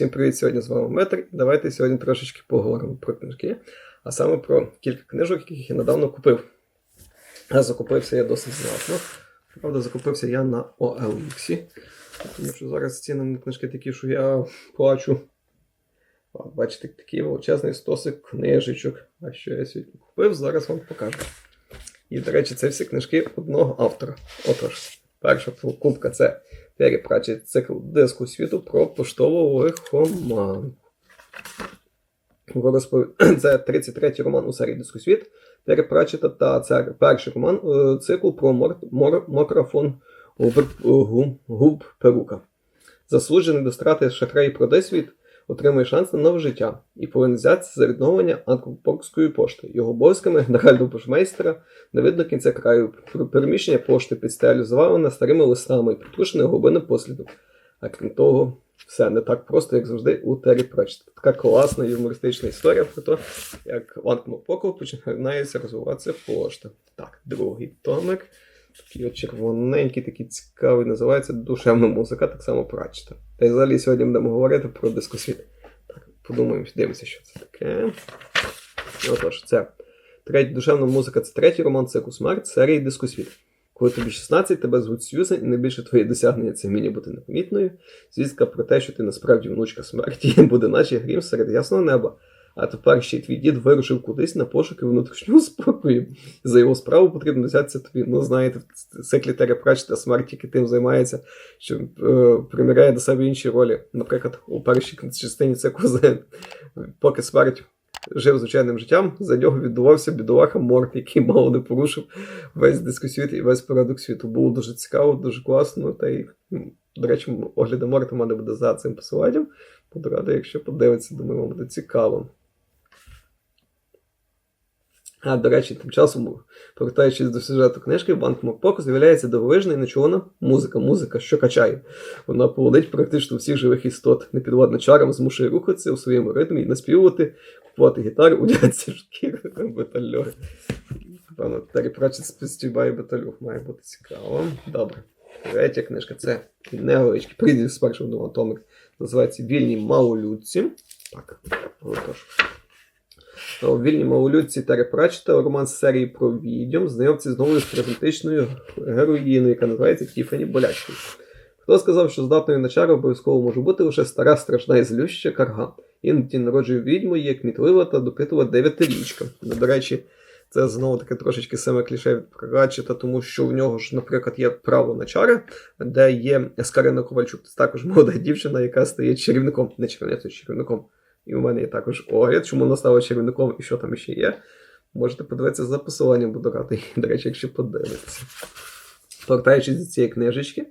всім привіт! Сьогодні з вами Метр. Давайте сьогодні трошечки поговоримо про книжки, а саме про кілька книжок, яких я недавно купив. А закупився я досить знатно. Правда, закупився я на OLX, тому що зараз ціни на книжки такі, що я плачу. Бачите, такий величезний стосик книжечок. А що я сьогодні купив, зараз вам покажу. І, до речі, це всі книжки одного автора. Отож, перша покупка це Террі Пратчет цикл диску світу про поштову лихоман. Це 33-й роман у серії Диску світ Террі та це перший роман циклу цикл про мор... Мор... мокрофон губ... губ... Перука. Заслужений до страти шахрей про світ отримує шанс на нове життя і повинен взятися за відновлення Анкорпорської пошти. Його обов'язками генерального пошмейстера не видно кінця краю. Переміщення пошти під стелю завалено старими листами і притрушеної глибини посліду. А крім того, все не так просто, як завжди, у Террі Пратчет. Така класна юмористична історія про те, як в Анкмопоку починається розвиватися пошта. Так, другий томик. Такий червоненький, такий цікавий, називається Душевна музика, так само Пратчета. Та й взагалі сьогодні будемо говорити про дискосвіт. Так, подумаємо, дивимося, що це таке. Отож, це третя душевна музика це третій роман циклу смерть серії Дискосвіт. Коли тобі 16, тебе звуть Сьюзен, і найбільше твої досягнення це вміння бути непомітною. Звістка про те, що ти насправді внучка смерті, буде наче грім серед ясного неба. А тепер ще й твій дід вирушив кудись на пошуки внутрішнього спокою. За його справу потрібно взятися тобі. Ну, знаєте, в циклі Теря смерть тільки тим займається, що е, приміряє до себе інші ролі. Наприклад, у першій частині циклу поки смерть жив звичайним життям, за нього відбувався бідолаха Морт, який мало не порушив весь дискосвіт і весь порядок світу. Було дуже цікаво, дуже класно. Та й, до речі, огляди Морта мене буде за цим посиланням. Буду якщо подивитися, думаю, вам буде цікаво. А, до речі, тим часом, повертаючись до сюжету книжки, банк Мокпоку з'являється дивовижна і нечувана музика, музика, що качає. Вона поводить практично всіх живих істот, непідвладна чарам, змушує рухатися у своєму ритмі і наспівувати, купувати гітару, одягатися шкіри батальйони. Певно, Террі Пратчет співає батальйон, має бути цікаво. Добре. Третя книжка це невеличкий приділ з першого доматомик. Називається Вільні малолюдці. Так, отож. У вільній малолюдці Терри Пратчета роман з серії про відьом знайомці з презентичною героїною, яка називається Тіфані Болячкою. Хто сказав, що здатною на чару обов'язково може бути лише стара, страшна і злюща карга. Іноді народжує відьму, є кмітлива та допитова дев'ятирічка. Ну, До речі, це знову таке трошечки саме кліше від Пратчета, тому що в нього ж, наприклад, є право на чари, де є Ескарина Ковальчук. Це також молода дівчина, яка стає чарівником, не чарівницею, чарівником. І у мене є також огляд, чому вона стала чарівником і що там ще є. Можете подивитися за посиланням, буду радий, до речі, якщо подивитися. Повертаючись до цієї книжечки,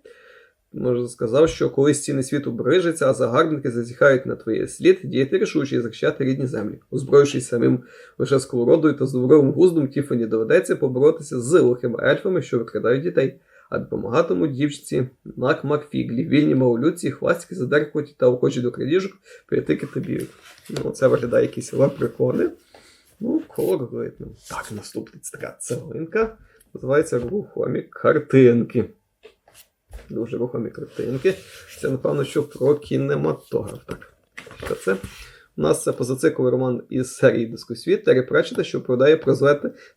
можу сказав, що коли стіни світу брижаться, а загарбники зазіхають на твоє слід, діяти рішуче і захищати рідні землі. Озброївшись самим лише сковородою та здоровим гуздом, Тіфані доведеться поборотися з лихими ельфами, що викрадають дітей а допомагатимуть дівчинці Нак Макфіглі, вільні малолюдці, хвастики, задеркоті та охочі до крадіжок, притики та. Ну, це виглядає якісь лепрекони. Ну, колоритно. Так, наступна така целинка. Називається рухомі картинки. Дуже рухомі картинки. Це, напевно, що про кінематограф. Так, що це? У нас це позациклий роман із серії Дискосвіт Террі Пратчета, що продає про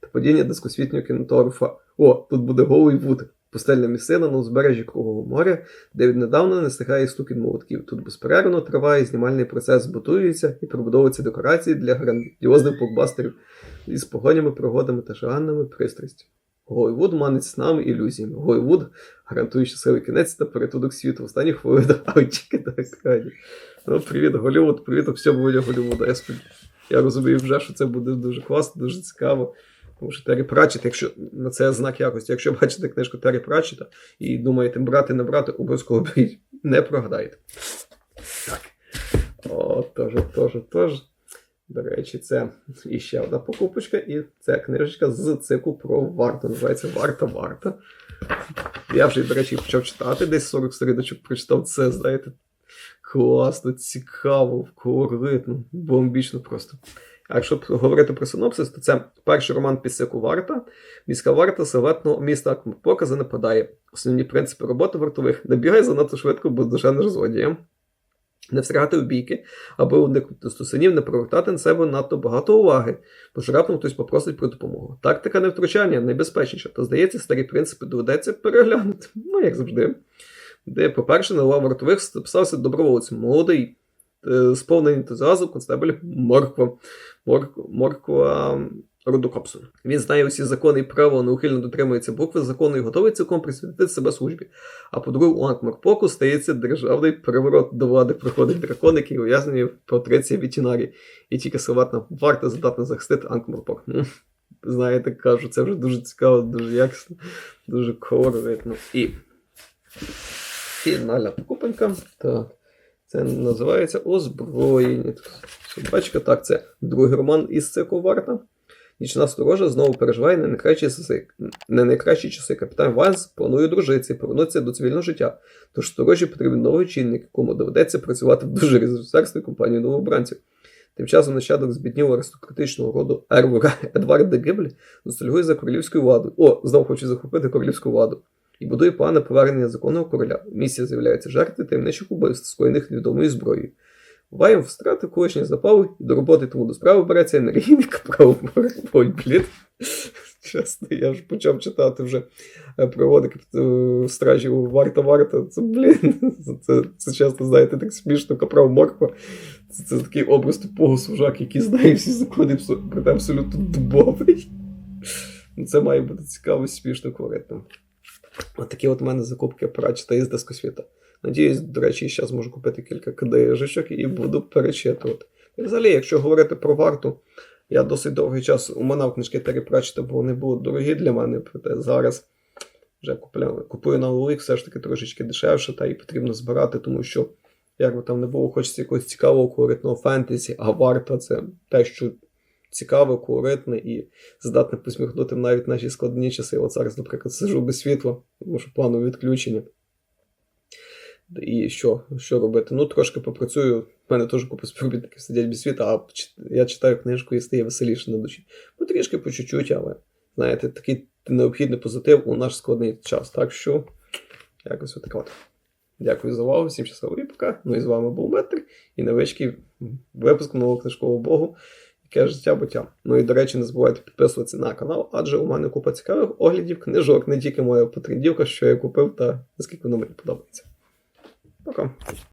та падіння дискосвітнього кінематографа. О, тут буде голий вуд. Пустельна місцина на узбережжі Кругового моря, де віднедавна не стихає стукіт молотків. Тут безперервно триває знімальний процес, збутується і пробудовуються декорації для грандіозних блокбастерів із погонями, пригодами та шаганними пристрастю. Голівуд манить снами ілюзіями. Голівуд гарантує щасливий кінець та порятунок світу. Останні хвилини аутіки на екрані. Ну, привіт, Голівуд, привіт, буде Голівуда. Я розумію вже, що це буде дуже класно, дуже цікаво. Тому що Террі Пратчет, якщо на це знак якості, якщо бачите книжку Террі Пратчета і думаєте брати, не брати, обов'язково беріть, не прогадайте. Так. О, тож, тож, тож. До речі, це іще одна покупочка, і це книжечка з циклу про варту. Називається Варта Варта. Я вже, до речі, почав читати, десь 40 сторіночок прочитав це, знаєте. Класно, цікаво, колоритно, бомбічно просто. А якщо говорити про синопсис, то це перший роман Пісику Варта. Міська варта селетного міста Покази нападає. Основні принципи роботи вартових не бігай занадто швидко, бо здоженеш злодієм. не встрягати в бійки, аби уникнути стосунів, не привертати на себе надто багато уваги, бо ж раптом хтось попросить про допомогу. Тактика невтручання найбезпечніша, то здається, старі принципи доведеться переглянути. Ну, як завжди. Де, по-перше, на лав вартових записався добровольцем, молодий, сповнений ентузіазму констебель Морква. Морк- Морква Рудокопсон. Він знає усі закони і право, неухильно дотримується букви закону і готовий цілком присвятити себе службі. А по-друге, у Анкморпоку стається державний переворот до влади. Приходить дракон, який ув'язнений в Патриція Вітінарі. І тільки силатна варта здатна захистити Анкморпок. Ну, Знаєте, кажу, це вже дуже цікаво, дуже якісно, дуже колоритно. І фінальна покупонька. Так. Це називається озброєння. Собачка, так, це другий роман із циклу варта. Нічна сторожа знову переживає не найкращі часи. Не найкращі часи. Капітан Вайнс планує дружитися і повернутися до цивільного життя. Тож сторожі потрібен новий чинник, якому доведеться працювати в дуже різерсерській компанії новобранців. Тим часом нащадок збіднілого аристократичного роду Ервора Едвард де Гибль ностальгує за королівською владою. О, знову хоче захопити королівську владу. І будує плани повернення законного короля. В місті з'являються жертви таємничих убивств, скоєних невідомою зброєю. Ваєм втратив колишні запали і до роботи тому до справи береться енергійний капрал. Ой, блін. Чесно, я вже почав читати вже е, пригоди кап- е, варта варта. Це, блін, це, це, часто, знаєте, так смішно, капрал морква. Це, це такий образ тупого служак, який знає всі закони, проте абсолютно дубовий. Ну, Це має бути цікаво, смішно, колоритно. От такі от у мене закупки прачета із дискосвіта. Надіюсь, до речі, ще зможу купити кілька книжечок і буду перечитувати. І взагалі, якщо говорити про варту, я досить довгий час уминав книжки Террі Пратчета, бо вони були дорогі для мене. Проте зараз вже купляю, купую на Луїк все ж таки трошечки дешевше, та і потрібно збирати, тому що, як би там не було, хочеться якогось цікавого колоритного фентезі, а варта це те, що цікаве, колоритне і здатне посміхнути навіть наші складні часи. От зараз, наприклад, сижу без світла, тому що планове відключення. І що, що робити? Ну, трошки попрацюю. У мене теж купа співробітників сидять без світа, а я читаю книжку і стає веселіше на душі. Ну, трішки по чуть-чуть, але знаєте, такий необхідний позитив у наш складний час. Так що, якось отак от. Дякую за увагу, всім щасливо і пока. Ну і з вами був Метр і невеличкий випуск нового книжкового богу, яке життя буття. Ну і до речі, не забувайте підписуватися на канал, адже у мене купа цікавих оглядів книжок, не тільки моя потрендівка, що я купив, та наскільки воно мені подобається. Пока.